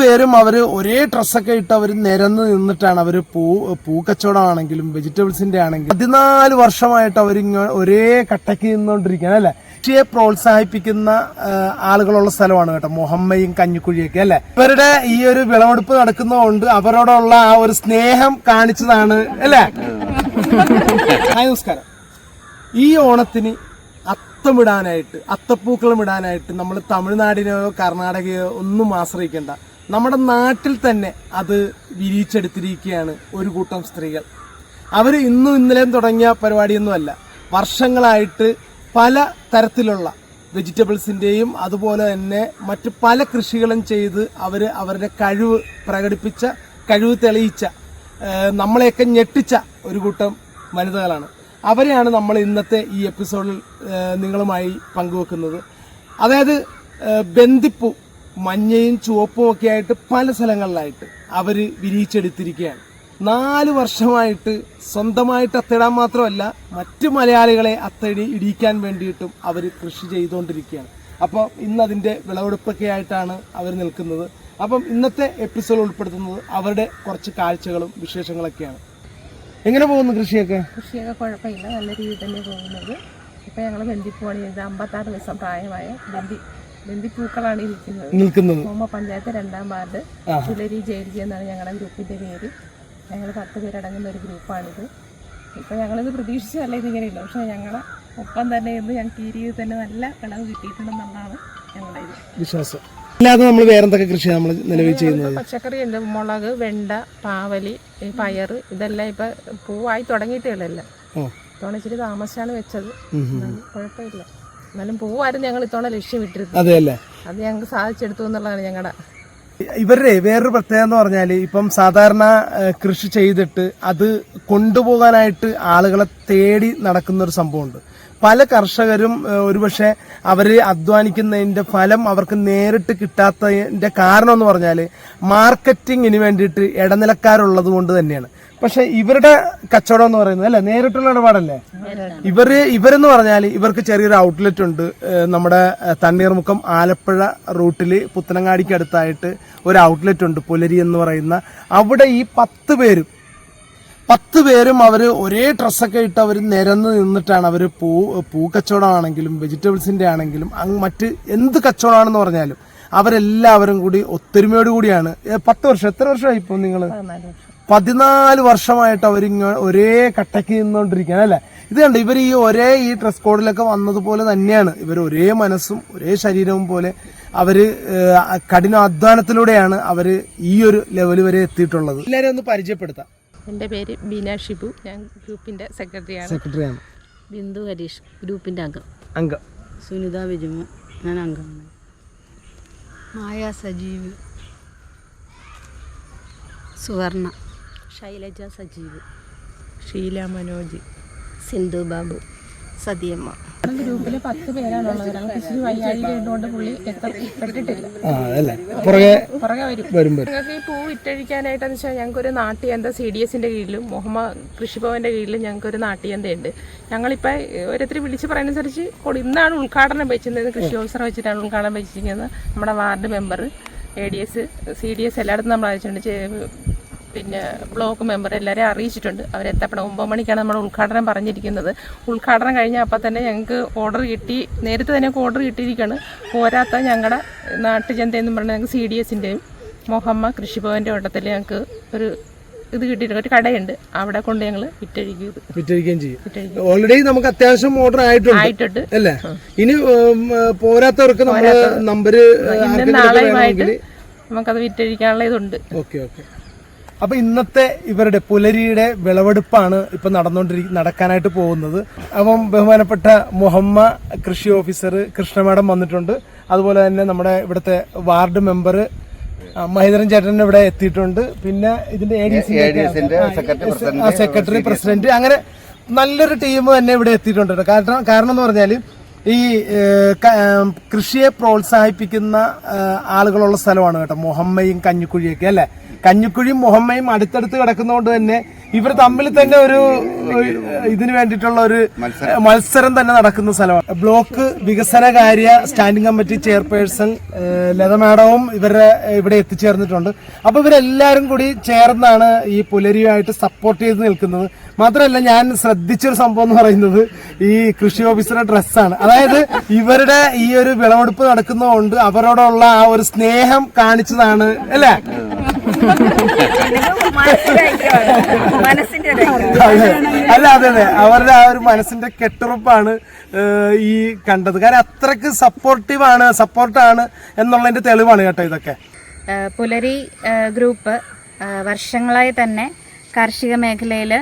പേരും അവർ ഒരേ ഡ്രസ്സൊക്കെ ഇട്ട് അവർ നിരന്ന് നിന്നിട്ടാണ്. അവർ പൂ പൂക്കച്ചവടമാണെങ്കിലും വെജിറ്റബിൾസിന്റെ ആണെങ്കിലും പതിനാല് വർഷമായിട്ട് അവർ ഒരേ കട്ടയ്ക്ക് നിന്നുകൊണ്ടിരിക്കുകയാണ് അല്ലെ? കൃഷിയെ പ്രോത്സാഹിപ്പിക്കുന്ന ആളുകളുള്ള സ്ഥലമാണ് കേട്ടോ മുഹമ്മയും കഞ്ഞിക്കുഴിയൊക്കെ അല്ലെ? ഇവരുടെ ഈ ഒരു വിളവെടുപ്പ് നടക്കുന്നതുകൊണ്ട് അവരോടുള്ള ആ ഒരു സ്നേഹം കാണിച്ചതാണ് അല്ലെ? നമസ്കാരം. ഈ ഓണത്തിന് അത്തമിടാനായിട്ട് അത്തപ്പൂക്കളം ഇടാനായിട്ട് നമ്മൾ തമിഴ്നാടിനെയോ കർണാടകയോ ഒന്നും ആശ്രയിക്കേണ്ട. നമ്മുടെ നാട്ടിൽ തന്നെ അത് വിരിയിച്ചെടുത്തിരിക്കുകയാണ് ഒരു കൂട്ടം സ്ത്രീകൾ. അവർ ഇന്നും ഇന്നലെയും തുടങ്ങിയ പരിപാടിയൊന്നുമല്ല. വർഷങ്ങളായിട്ട് പല തരത്തിലുള്ള വെജിറ്റബിൾസിന്റെയും അതുപോലെ തന്നെ മറ്റ് പല കൃഷികളും ചെയ്ത് അവർ അവരുടെ കഴിവ് പ്രകടിപ്പിച്ച കഴിവ് തെളിയിച്ച നമ്മളെയൊക്കെ ഞെട്ടിച്ച ഒരു കൂട്ടം വനിതകളാണ്. അവരെയാണ് നമ്മൾ ഇന്നത്തെ ഈ എപ്പിസോഡിൽ നിങ്ങളുമായി പങ്കുവെക്കുന്നത്. അതായത് ബന്ദിപ്പൂ മഞ്ഞയും ചുവപ്പും ഒക്കെ ആയിട്ട് പല സ്ഥലങ്ങളിലായിട്ട് അവർ വിരിയിച്ചെടുത്തിരിക്കുകയാണ്. നാല് വർഷമായിട്ട് സ്വന്തമായിട്ട് അത്തിടാൻ മാത്രമല്ല മറ്റ് മലയാളികളെ അത്തടി ഇടിക്കാൻ വേണ്ടിയിട്ടും അവർ കൃഷി ചെയ്തുകൊണ്ടിരിക്കുകയാണ്. അപ്പോൾ ഇന്ന് അതിന്റെ വിളവെടുപ്പൊക്കെ ആയിട്ടാണ് അവർ നിൽക്കുന്നത്. അപ്പം ഇന്നത്തെ എപ്പിസോഡ് ഉൾപ്പെടുത്തുന്നത് അവരുടെ കുറച്ച് കാഴ്ചകളും വിശേഷങ്ങളൊക്കെയാണ്. എങ്ങനെ പോകുന്നു കൃഷിയൊക്കെ? കൃഷിയൊക്കെ കുഴപ്പമില്ല. നല്ല രീതിയിൽ തന്നെ പോകുന്നത്. ഇപ്പോൾ ഞങ്ങൾ ചെയ്തത് അമ്പത്താറ് ദിവസം പ്രായമായ ബന്ദി ബന്ദിപ്പൂക്കളാണ് ഇരിക്കുന്നത്. നിൽക്കുന്നത്. ഹോമ പഞ്ചായത്ത് രണ്ടാം വാർഡ്. ചുലരി ജയിൽജി എന്നാണ് ഞങ്ങളുടെ ഗ്രൂപ്പിന്റെ പേര്. ഞങ്ങൾ പത്ത് പേരടങ്ങുന്ന ഒരു ഗ്രൂപ്പാണിത്. ഇപ്പൊ ഞങ്ങളിത് പ്രതീക്ഷിച്ചല്ല ഇതിങ്ങനെയില്ല പക്ഷേ ഞങ്ങളെ ഒപ്പം തന്നെ ഇന്ന് ഞങ്ങൾക്ക് ഈ രീതിയിൽ തന്നെ നല്ല വിളവ് കിട്ടിയിട്ടുണ്ടെന്നുള്ളതാണ് ഞങ്ങളുടെ ഇത്. വിശ്വാസം. അല്ലാതെ നമ്മൾ വേറെന്തൊക്കെ കൃഷി നമ്മൾ നിലവിൽ ചെയ്യുന്നത്? പച്ചക്കറി ഉണ്ട്. മുളക് വെണ്ട പാവലി പയർ ഇതെല്ലാം ഇപ്പൊ പൂവായി തുടങ്ങിയിട്ടേ ഉള്ളല്ല ഓ. ഇത്തവണ ഇച്ചിരി താമസിച്ചാണ് വെച്ചത്. കുഴപ്പമില്ല. എന്നാലും പോവായിരുന്നു ഞങ്ങൾ ഇത്തവണ ലക്ഷ്യം ഇട്ടിരുന്നത്. അതെ അല്ലേ? അത് ഞങ്ങൾക്ക് സാധിച്ചെടുത്തു എന്നുള്ളതാണ് ഞങ്ങളുടെ ഇവരുടെ വേറൊരു പ്രത്യേകത എന്ന് പറഞ്ഞാൽ ഇപ്പം സാധാരണ കൃഷി ചെയ്തിട്ട് അത് കൊണ്ടുപോകാനായിട്ട് ആളുകളെ തേടി നടക്കുന്ന ഒരു സംഭവമുണ്ട്. പല കർഷകരും ഒരുപക്ഷെ അവർ അധ്വാനിക്കുന്നതിന്റെ ഫലം അവർക്ക് നേരിട്ട് കിട്ടാത്തതിന്റെ കാരണം എന്ന് പറഞ്ഞാൽ മാർക്കറ്റിങ്ങിന് വേണ്ടിയിട്ട് ഇടനിലക്കാരുള്ളത് കൊണ്ട് തന്നെയാണ്. പക്ഷെ ഇവരുടെ കച്ചവടം എന്ന് പറയുന്നത് അല്ലെ? നേരിട്ടുള്ള ഇടപാടല്ലേ? ഇവർ ഇവരെന്ന് പറഞ്ഞാൽ ഇവർക്ക് ചെറിയൊരു ഔട്ട്ലെറ്റ് ഉണ്ട്. നമ്മുടെ തണ്ണീർമുഖം ആലപ്പുഴ റൂട്ടിൽ പുത്തനങ്ങാടിക്ക് അടുത്തായിട്ട് ഒരു ഔട്ട്ലെറ്റ് ഉണ്ട്. പുലരി എന്ന് പറയുന്ന. അവിടെ ഈ പത്ത് പേരും പത്ത് പേരും അവർ ഒരേ ഡ്രസ്സൊക്കെ ഇട്ട് അവർ നിരന്ന് നിന്നിട്ടാണ് അവർ പൂ പൂക്കച്ചവടമാണെങ്കിലും വെജിറ്റബിൾസിന്റെ ആണെങ്കിലും അങ്ങ് മറ്റ് എന്ത് കച്ചവടമാണെന്ന് പറഞ്ഞാലും അവരെല്ലാവരും കൂടി ഒത്തൊരുമയോട് കൂടിയാണ്. പത്ത് വർഷം എത്ര വർഷമായി ഇപ്പോൾ നിങ്ങൾ പതിനാല് വർഷം. പതിനാല് വർഷമായിട്ട് അവരിങ്ങ ഒരേ കട്ടയ്ക്ക് നിന്നുകൊണ്ടിരിക്കുകയാണ് അല്ലേ? ഇത് കണ്ട് ഇവർ ഈ ഒരേ ഈ ഡ്രസ് കോഡിലൊക്കെ വന്നതുപോലെ തന്നെയാണ്. ഇവർ ഒരേ മനസ്സും ഒരേ ശരീരവും പോലെ അവർ കഠിനാധ്വാനത്തിലൂടെയാണ് അവർ ഈ ഒരു ലെവൽ വരെ എത്തിയിട്ടുള്ളത്. എല്ലാവരും ഒന്ന് പരിചയപ്പെടുത്താം. എന്റെ പേര് ബീന ഷിബു. ഞാൻ ഗ്രൂപ്പിന്റെ സെക്രട്ടറിയാണ്. സെക്രട്ടറിയാണ്. ബിന്ദു ഹരീഷ് ഗ്രൂപ്പിന്റെ അംഗം. അംഗം. സുനിത വിജുമ ഞാൻ അംഗമാണ് മായ സജീവ്. സുവർണ. ശൈലജ സജീവ്. ഷീല മനോജ്. സിന്ധു ബാബു. സതിയമ്മ പത്ത് പേരാണുള്ളത്. ഞങ്ങൾക്ക് ഇച്ചിരി വയ്യാഴിക ഉള്ളതുകൊണ്ട് പുള്ളി എത്തപ്പെട്ടിട്ടില്ല ആ അല്ലേ? പുറകെ പുറകെ വരും. വരും വരും. ഞങ്ങൾക്ക് ഈ പൂ ഇട്ടഴിക്കാനായിട്ടെന്ന് വെച്ചാൽ ഞങ്ങൾക്കൊരു നാട്ടിയന്ത സി ഡി എസിന്റെ കീഴിലും മുഹമ്മദ് കൃഷിഭവന്റെ കീഴിലും ഞങ്ങൾക്കൊരു നാട്ടിയന്തയുണ്ട്. ഞങ്ങളിപ്പോൾ ഓരോരുത്തർ വിളിച്ച് പറയുന്നതനുസരിച്ച് ഇന്നാണ് ഉദ്ഘാടനം വെച്ചിരുന്നത്. കൃഷി ഓഫീസർ വെച്ചിട്ടാണ് ഉദ്ഘാടനം വെച്ചിരിക്കുന്നത്. നമ്മുടെ ward member A D S C D S എല്ലായിടത്തും നമ്മൾ അയച്ചിട്ടുണ്ട് പിന്നെ ബ്ലോക്ക് മെമ്പർ എല്ലാവരെയും അറിയിച്ചിട്ടുണ്ട്. അവരെത്തപ്പെടാം ഒമ്പത് മണിക്കാണ് നമ്മൾ ഉദ്ഘാടനം പറഞ്ഞിരിക്കുന്നത്. ഉദ്ഘാടനം കഴിഞ്ഞാൽ അപ്പം തന്നെ ഞങ്ങൾക്ക് ഓർഡർ കിട്ടി നേരത്തെ തന്നെ ഓർഡർ കിട്ടിയിരിക്കുകയാണ് പോരാത്ത ഞങ്ങളുടെ നാട്ടുചന്ത എന്ന് പറഞ്ഞാൽ ഞങ്ങൾക്ക് സി ഡി എസിന്റെയും മൊഹമ്മ കൃഷിഭവന്റെ ഓട്ടത്തിൽ ഞങ്ങൾക്ക് ഒരു ഇത് കിട്ടിയിട്ടുണ്ട്. ഒരു കടയുണ്ട്. അവിടെ കൊണ്ട് ഞങ്ങൾ വിറ്റഴിക്കുകയും ചെയ്യും. ഓൾറെഡി നമുക്ക് അത്യാവശ്യം ഓർഡർ ആയിട്ടുണ്ട്. ആയിട്ടുണ്ട്. അല്ലേ? ഇനി പോരാത്തവർക്ക് നമ്മുടെ നമ്പര് ഇന്നും നാളെയുമായിട്ട് നമുക്കത് വിറ്റഴിക്കാനുള്ള ഇതുണ്ട് ഓക്കെ ഓക്കെ. അപ്പൊ ഇന്നത്തെ ഇവരുടെ പുലരിയുടെ വിളവെടുപ്പാണ് ഇപ്പൊ നടന്നുകൊണ്ടിരി നടക്കാനായിട്ട് പോകുന്നത്. അപ്പം ബഹുമാനപ്പെട്ട മുഹമ്മ കൃഷി ഓഫീസർ കൃഷ്ണ മാഡം വന്നിട്ടുണ്ട്. അതുപോലെ തന്നെ നമ്മുടെ ഇവിടുത്തെ വാർഡ് മെമ്പർ മഹേന്ദ്രൻ ചേട്ടൻ ഇവിടെ എത്തിയിട്ടുണ്ട്. പിന്നെ ഇതിന്റെ സെക്രട്ടറി പ്രസിഡന്റ് അങ്ങനെ നല്ലൊരു ടീം തന്നെ ഇവിടെ എത്തിയിട്ടുണ്ട് കാരണം കാരണം എന്ന് പറഞ്ഞാൽ ഈ കൃഷിയെ പ്രോത്സാഹിപ്പിക്കുന്ന ആളുകളുള്ള സ്ഥലമാണ് കേട്ടോ. മുഹമ്മയും കഞ്ഞിക്കുഴിയൊക്കെ അല്ലെ? കഞ്ഞിക്കുഴിയും മുഹമ്മയും അടുത്തടുത്ത് കിടക്കുന്നതുകൊണ്ട് തന്നെ ഇവർ തമ്മിൽ തന്നെ ഒരു ഇതിനു വേണ്ടിയിട്ടുള്ള ഒരു മത്സരം. തന്നെ നടക്കുന്ന സ്ഥലമാണ്. ബ്ലോക്ക് വികസന കാര്യ സ്റ്റാൻഡിംഗ് കമ്മിറ്റി ചെയർപേഴ്സൺ ലത മാഡവും ഇവരെ ഇവിടെ എത്തിച്ചേർന്നിട്ടുണ്ട്. അപ്പൊ ഇവരെല്ലാരും കൂടി ചേർന്നാണ് ഈ പുലരിയുമായിട്ട് സപ്പോർട്ട് ചെയ്ത് നിൽക്കുന്നത്. മാത്രമല്ല ഞാൻ ശ്രദ്ധിച്ചൊരു സംഭവം എന്ന് പറയുന്നത് ഈ കൃഷി ഓഫീസറുടെ ഡ്രസ്സാണ്. അതായത് ഇവരുടെ ഈ ഒരു വിളവെടുപ്പ് നടക്കുന്നതുകൊണ്ട് അവരോടുള്ള ആ ഒരു സ്നേഹം കാണിച്ചതാണ് അല്ലേ. അല്ല അതെ അതെ. അവരുടെ ആ ഒരു മനസ്സിന്റെ കെട്ടുറപ്പാണ് ഈ കണ്ടത്. കാരണം അത്രയ്ക്ക് സപ്പോർട്ടീവാണ് സപ്പോർട്ടാണ് എന്നുള്ളതിന്റെ തെളിവാണ് കേട്ടോ ഇതൊക്കെ. പുലരി ഗ്രൂപ്പ് വർഷങ്ങളായി തന്നെ കാർഷിക മേഖലയിൽ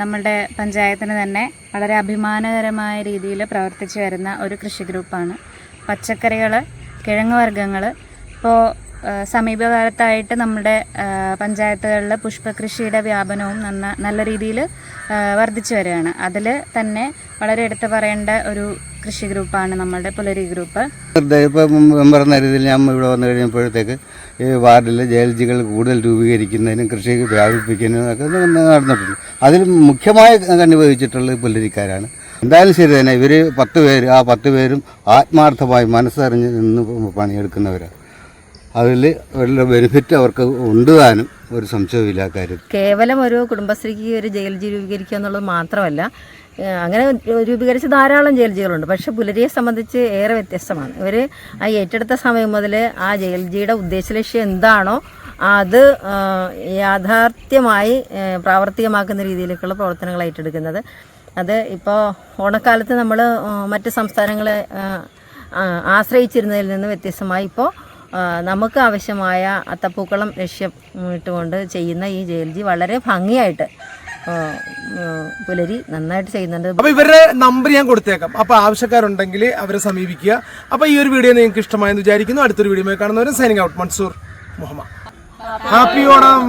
നമ്മളുടെ പഞ്ചായത്തിന് തന്നെ വളരെ അഭിമാനകരമായ രീതിയിൽ പ്രവർത്തിച്ചു വരുന്ന ഒരു കൃഷി ഗ്രൂപ്പാണ്. പച്ചക്കറികൾ കിഴങ്ങ് വർഗങ്ങൾ ഇപ്പോൾ സമീപകാലത്തായിട്ട് നമ്മുടെ പഞ്ചായത്തുകളിൽ പുഷ്പകൃഷിയുടെ വ്യാപനവും നന്ന നല്ല രീതിയിൽ വർദ്ധിച്ചു വരികയാണ്. അതിൽ തന്നെ വളരെ എടുത്തു പറയേണ്ട ഒരു കൃഷി ഗ്രൂപ്പാണ് നമ്മുടെ പുലരി ഗ്രൂപ്പ്. ഇപ്പം എന്ന രീതിയിൽ ഞാൻ ഇവിടെ വന്നു കഴിഞ്ഞപ്പോഴത്തേക്ക് ഈ വാർഡിൽ ജയൽജികൾ കൂടുതൽ രൂപീകരിക്കുന്നതിനും കൃഷി വ്യാപിപ്പിക്കുന്നതിനും ഒക്കെ നടന്നിട്ടുണ്ട്. അതിൽ മുഖ്യമായി കണ്ടുപയോഗിച്ചിട്ടുള്ളത് പുലരിക്കാരാണ്. എന്തായാലും ശരി തന്നെ ഇവർ പത്ത് പേര് ആ പത്ത് പേരും ആത്മാർത്ഥമായി മനസ്സറിഞ്ഞ് നിന്ന് പണിയെടുക്കുന്നവരാണ്. അതിൽ ഉള്ള ബെനിഫിറ്റ് അവർക്ക് ഉണ്ട് താനും ഒരു സംശയമില്ല കാര്യം കേവലം ഒരു കുടുംബശ്രീക്ക് ഒരു ജയിൽ രൂപീകരിക്കുക എന്നുള്ളത് മാത്രമല്ല അങ്ങനെ രൂപീകരിച്ച ധാരാളം ജയിൽ ജികളുണ്ട് പക്ഷെ പുലരിയെ സംബന്ധിച്ച് ഏറെ വ്യത്യസ്തമാണ്. ഇവർ ആ ഏറ്റെടുത്ത സമയം മുതൽ ആ ജയിൽ ജിയുടെ ഉദ്ദേശലക്ഷ്യം എന്താണോ അത് യാഥാർത്ഥ്യമായി പ്രാവർത്തികമാക്കുന്ന രീതിയിലേക്കുള്ള പ്രവർത്തനങ്ങൾ ഏറ്റെടുക്കുന്നത്. അത് ഇപ്പോൾ ഓണക്കാലത്ത് നമ്മൾ മറ്റ് സംസ്ഥാനങ്ങളെ ആശ്രയിച്ചിരുന്നതിൽ നിന്ന് വ്യത്യസ്തമായി ഇപ്പോൾ നമുക്ക് ആവശ്യമായ അത്തപ്പൂക്കളം ലക്ഷ്യം ഇട്ടുകൊണ്ട് ചെയ്യുന്ന ഈ ജയിൽജി വളരെ ഭംഗിയായിട്ട് പുലരി നന്നായിട്ട് ചെയ്യുന്നുണ്ട്. അപ്പൊ ഇവരുടെ നമ്പർ ഞാൻ കൊടുത്തേക്കാം. അപ്പൊ ആവശ്യക്കാരുണ്ടെങ്കിൽ അവരെ സമീപിക്കുക. അപ്പൊ ഈ ഒരു വീഡിയോ നിങ്ങൾക്ക് ഇഷ്ടമായെന്ന് വിചാരിക്കുന്നു. അടുത്തൊരു video കാണുന്നവരും signing out Mansoor Muhammad. Happy Onam.